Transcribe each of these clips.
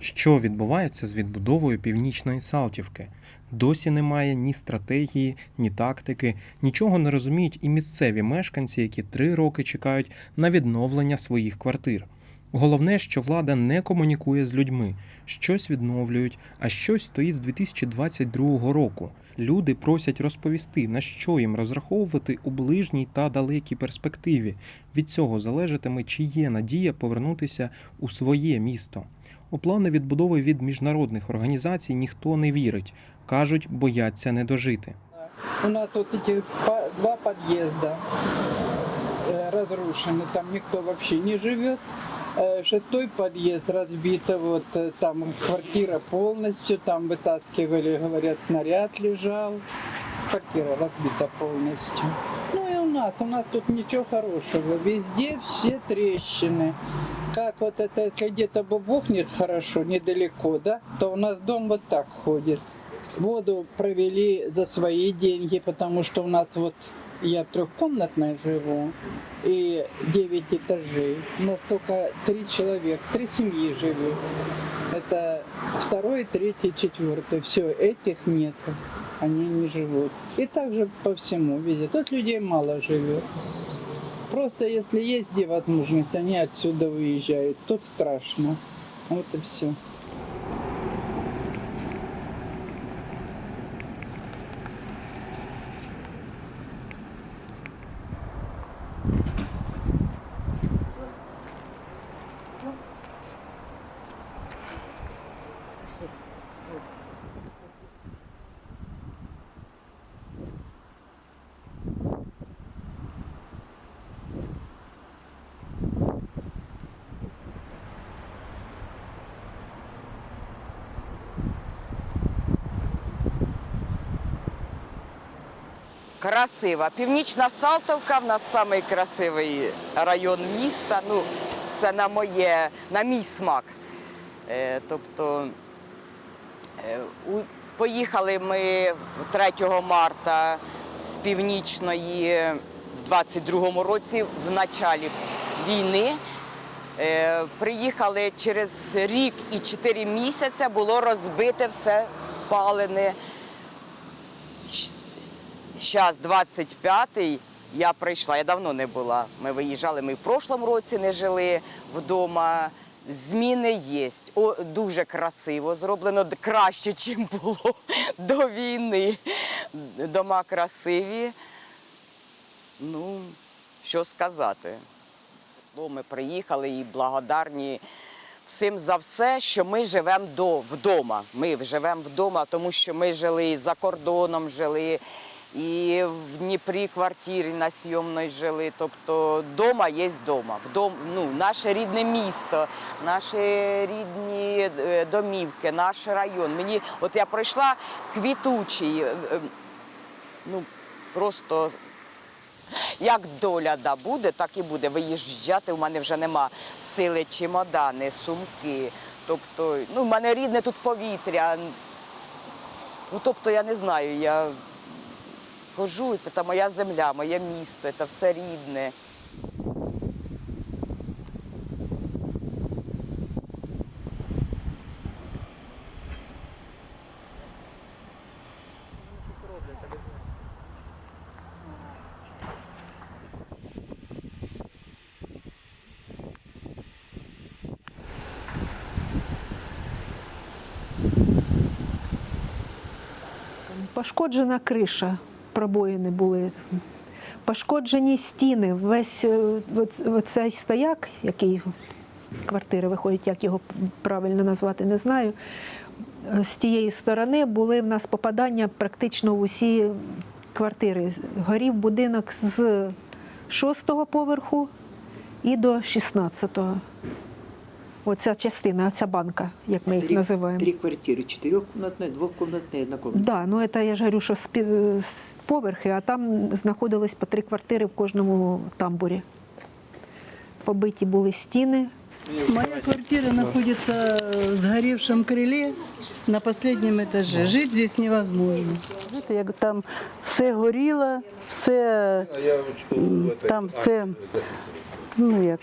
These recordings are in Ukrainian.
Що відбувається з відбудовою північної Салтівки? Досі немає ні стратегії, ні тактики, нічого не розуміють і місцеві мешканці, які три роки чекають на відновлення своїх квартир. Головне, що влада не комунікує з людьми, щось відновлюють, а щось стоїть з 2022 року. Люди просять розповісти, на що їм розраховувати у ближній та далекій перспективі. Від цього залежатиме, чи є надія повернутися у своє місто. У плани відбудови від міжнародних організацій ніхто не вірить. Кажуть, бояться не дожити. У нас вот эти по- два подъезда э, разрушены, там никто вообще не живет. Э, Шестой подъезд разбито, вот э, там квартира полностью, там вытаскивали, говорят, снаряд лежал. Квартира разбита полностью. Ну и у нас, у нас тут ничего хорошего, везде все трещины. Как вот это, если где-то бубухнет хорошо, недалеко, да, то у нас дом вот так ходит. Воду провели за свои деньги, потому что у нас вот я в трехкомнатной живу и 9 этажей. У нас только три человека, три семьи живут. Это второй, третий, четвертый. Все, этих нет. Они не живут. И также по всему везде. Тут людей мало живет. Просто если есть где возможность, они отсюда выезжают. Тут страшно. Вот и все. Красива. Північна Салтовка в нас самий красивий район міста. Ну, це на моє, на мій смак. Е, тобто е, у, поїхали ми 3 марта з північної в 22-му році, в началі війни. Е, приїхали через рік і 4 місяці, було розбите все, спалене. Зараз 25-й, я прийшла, я давно не була. Ми виїжджали, ми в прошлому році не жили вдома. Зміни є. О, дуже красиво зроблено, краще, ніж було до війни. Дома красиві. Ну, що сказати. Ну, Ми приїхали і благодарні всім за все, що ми живемо до, вдома. Ми живемо вдома, тому що ми жили за кордоном, жили і в Дніпрі квартирі на сйомної жили. Тобто вдома є вдома. Вдом, ну, наше рідне місто, наші рідні е, домівки, наш район. Мені, от я пройшла квітучий, е, е, ну просто як доля да, буде, так і буде. Виїжджати в мене вже нема сили, чемодани, сумки. Тобто, ну, в мене рідне тут повітря. Ну, тобто, я не знаю, я хожу, і це моя земля, моє місто, це все рідне. Пошкоджена криша, пробоїни були. Пошкоджені стіни, весь е, оцей стояк, який квартири виходить, як його правильно назвати, не знаю. Е, З тієї сторони були в нас попадання практично в усі квартири. Горів будинок з шостого поверху і до 16-го. Оця частина, ця банка, як ми їх Три- називаємо. Три квартиры, четырехкомнатная, двухкомнатная, однокомнатная. Да, ну это я ж говорю, що спі- з поверхи, а там знаходилось по три квартири в кожному тамбурі. Побиті були стіни. Моя квартира находится в сгоревшем крыле на последнем этаже. Жить здесь невозможно. Знаєте, як там все горіло, все м, там все ну як,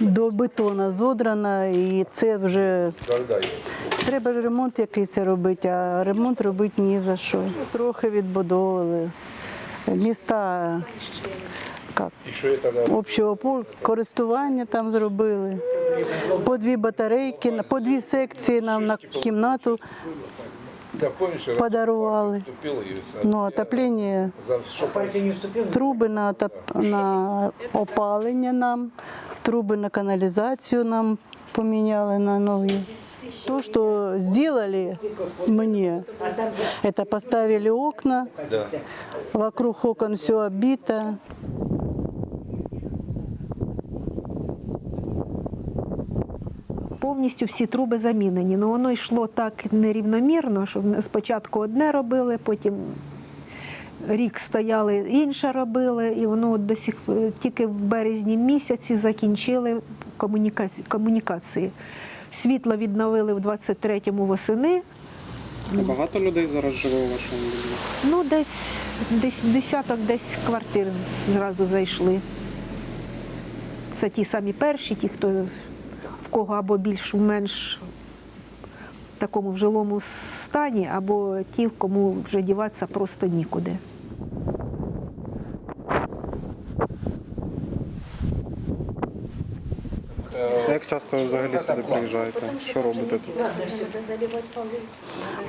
до бетона зодрана, і це вже треба ж ремонт якийсь робити, а ремонт робити ні за що. Трохи відбудовували. Міста як, общого користування там зробили. По дві батарейки, по дві секції нам на кімнату подарували. Ну, отоплення, труби на, отоп- на опалення нам, труби на каналізацію нам поміняли на нові. То, что сделали мне, это поставили окна, вокруг окон все оббито. Повністю всі труби замінені. Ну воно йшло так нерівномірно, що спочатку одне робили, потім рік стояли, інше робили, і воно от до сих тільки в березні місяці закінчили комунікації. комунікації. Світло відновили в 23-му восени. Багато людей зараз живе у вашому будинку? Ну, десь, десь десяток десь квартир зразу зайшли. Це ті самі перші, ті, хто кого або більш-менш в такому в жилому стані, або ті, кому вже діватися просто нікуди. Як часто ви взагалі сюди приїжджаєте? Що робите тут?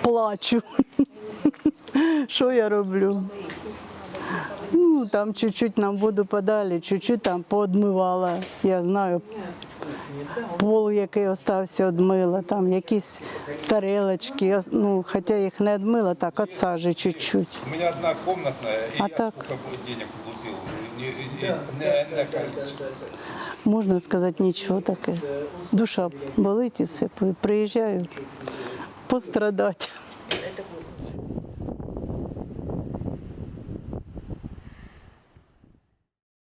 Плачу. Що я роблю? Ну, там чуть-чуть нам воду подали, чуть-чуть там поодмивала. Я знаю, пол, який остався, одмила, там якісь тарелочки, ну, хоча їх не одмила, так, от сажі чуть-чуть. У меня одна комнатная, и А я так? денег платил. Не, не, не, не. Можна сказати, нічого таке. Душа болить і все. Приїжджаю пострадати.